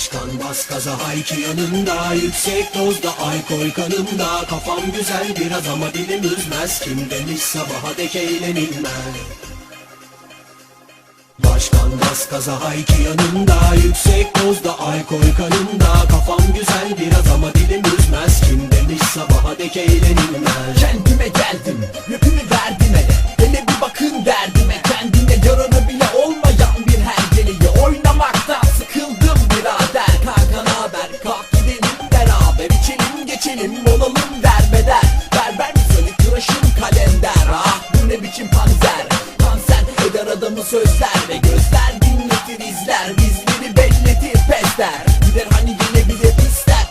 Başkan bas gaza hayki yanında Yüksek dozda alkol kanımda. Kafam güzel biraz ama dilim üzmez. Kim demiş sabaha dek eğlenilmez? Başkan bas gaza hayki yanında Yüksek dozda alkol kanımda. Kafam güzel biraz ama dilim üzmez. Kim demiş sabaha dek eğlenilmez Bizleri belletir pesler Gider hani yine bir de pisler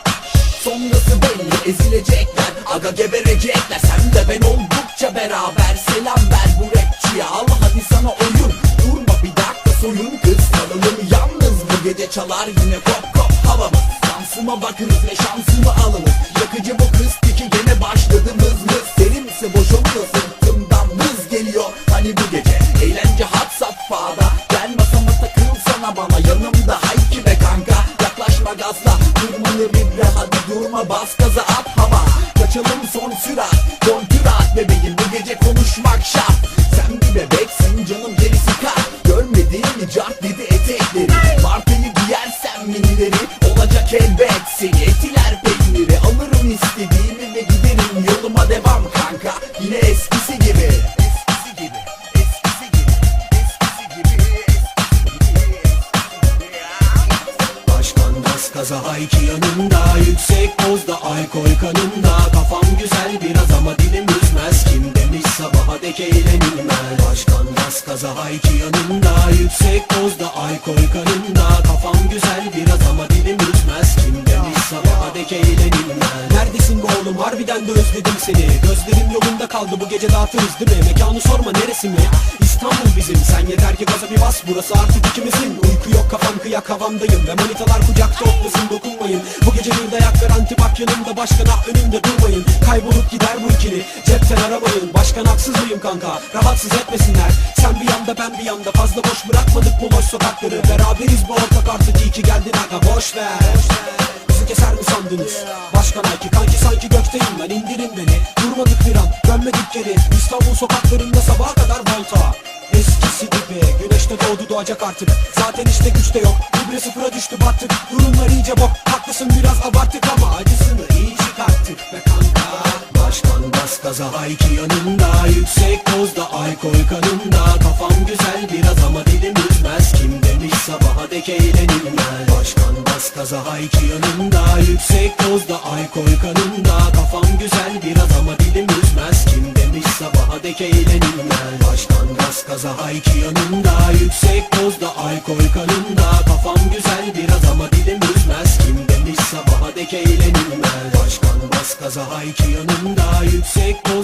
Sonrası belli ezilecekler. Aga geberecekler Sen de ben oldukça beraber. Selam ver bu rapçiye. Al hadi sana oyun. Durma bir dakika soyun Kız kalalım yalnız Bu gece çalar yine kop kop havamız. Şansıma bakınız ve şansımı alınız Yakıcı bu kız tiki gene başladı mız mız. Serimse boşalıyor sırtımdan mız geliyor. Hani bu gece Durmalı bir re hadi durma bas gaza at hava Kaçalım son sürat Kontürat bebeğim bu gece konuşmak şart. Sen bir bebeksin canım Gaza hayki yanında Yüksek dozda alkol kanımda Kafam güzel biraz ama dilim üzmez. Kim demiş sabaha dek eğlenilmez? Başkan bas gaza hayki yanında Yüksek dozda alkol kanımda Kafam güzel biraz ama dilim üzmez. Kim demiş sabaha dek eğlenilmez? Neredesin be oğlum? Harbiden de özledim seni. Gözlerim yolunda kaldı. Bu gece dağıtırız değil mi? Mekanı sorma neresi mi İstanbul bizim. Sen yeter ki gaza bir bas. Burası artık ikimizin. Uyku yok kafam kıyak havamdayım Ve manitalar kucakta otlasın dokunmayın. Bu gece bir dayak garanti bak yanımda. Başkana önümde durmayın. Kaybolup gider bu ikili. Cepten aramayın. Başkan haksız mıyım kanka. Rahatsız etmesinler. Sen bir yanda ben bir yanda. Fazla boş bırakmadık bu boş sokakları. Beraberiz bu ortak artık. İyi ki geldin aga boş ver. Bizi keser sandınız? Başkan Ayki kanki sanki gökteyim ben. İndirin beni. Durmadık bir an dönmedik geri. İstanbul sokaklarında sabaha kadar volta Eskisi gibi. Güneşte doğdu doğacak artık. Zaten işte güç de yok. Libre sıfıra düştü battık. Durumlar iyice bok. Haklısın biraz abarttık ama acısını iyi çıkarttık be kanka. Başkan bas gaza hayki yanında Yüksek dozda alkol kanımda. Kafam güzel biraz ama dilim üzmez Kim demiş sabaha dek bas gaza hayki yanında Yüksek dozda alkol kanımda Kafam güzel biraz ama dilim üzmez. Kim demiş sabaha dek eğlenilmez Başkan bas gaza hayki yanında Yüksek dozda alkol kanımda Kafam güzel biraz ama dilim üzmez. Kim demiş sabaha dek eğlenilmez Başkan bas gaza hayki yanında Yüksek dozda